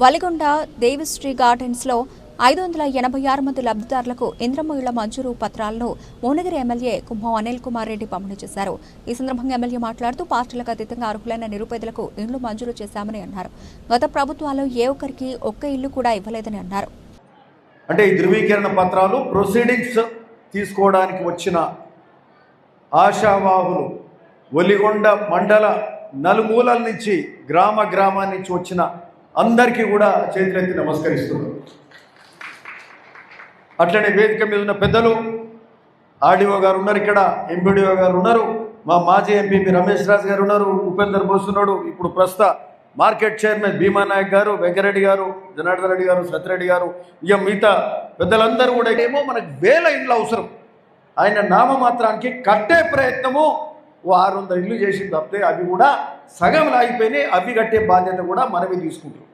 వలిగొండ దేవిశ్రీ గార్డెన్స్లో ఐదు వందల ఎనభై ఆరు మంది లబ్ధిదారులకు ఇంద్రమ్మ ఇళ్ళ మంజూరు పత్రాలను మోనగిరి ఎమ్మెల్యే కుంభం అనిల్ కుమార్ రెడ్డి పంపిణీ చేశారు. ఈ సందర్భంగా ఎమ్మెల్యే మాట్లాడుతూ పార్టీలకు అతీతంగా అర్హులైన నిరుపేదలకు ఇండ్లు మంజూరు చేశామని అన్నారు. గత ప్రభుత్వాలు ఏ ఒక్కరికి ఒక్క ఇల్లు కూడా ఇవ్వలేదని అన్నారు. అంటే ఈ ధృవీకరణ పత్రాలు ప్రొసీడింగ్స్ తీసుకోవడానికి వచ్చిన ఆశావాహులు ఒలిగొండ మండల నలుమూలల నుంచి గ్రామ గ్రామాన్నించి వచ్చిన అందరికీ కూడా చేతులెత్తి నమస్కరిస్తున్నాం అట్లనే వేదిక మీద ఉన్న పెద్దలు ఆర్డీఓ గారు ఉన్నారు ఇక్కడ ఎంపీడీఓ గారు ఉన్నారు మా మాజీ ఎంపీపీ రమేష్ రాజు గారు ఉన్నారు ఉపేందర్ బోసున్నాడు ఇప్పుడు ప్రస్తుత మార్కెట్ చైర్మన్ భీమా నాయక్ గారు వెంకరెడ్డి గారు జనార్దన్ రెడ్డి గారు సత్యరెడ్డి గారు ఇక మిగతా పెద్దలందరూ కూడా ఏమో మనకు వేల ఇండ్లు అవసరం. ఆయన నామమాత్రానికి కట్టే ప్రయత్నము ఓ ఆరు వందల ఇల్లు చేసింది తప్పితే అవి కూడా సగం లాగిపోయినాయి అవి కట్టే బాధ్యత కూడా మనమే తీసుకుంటాం.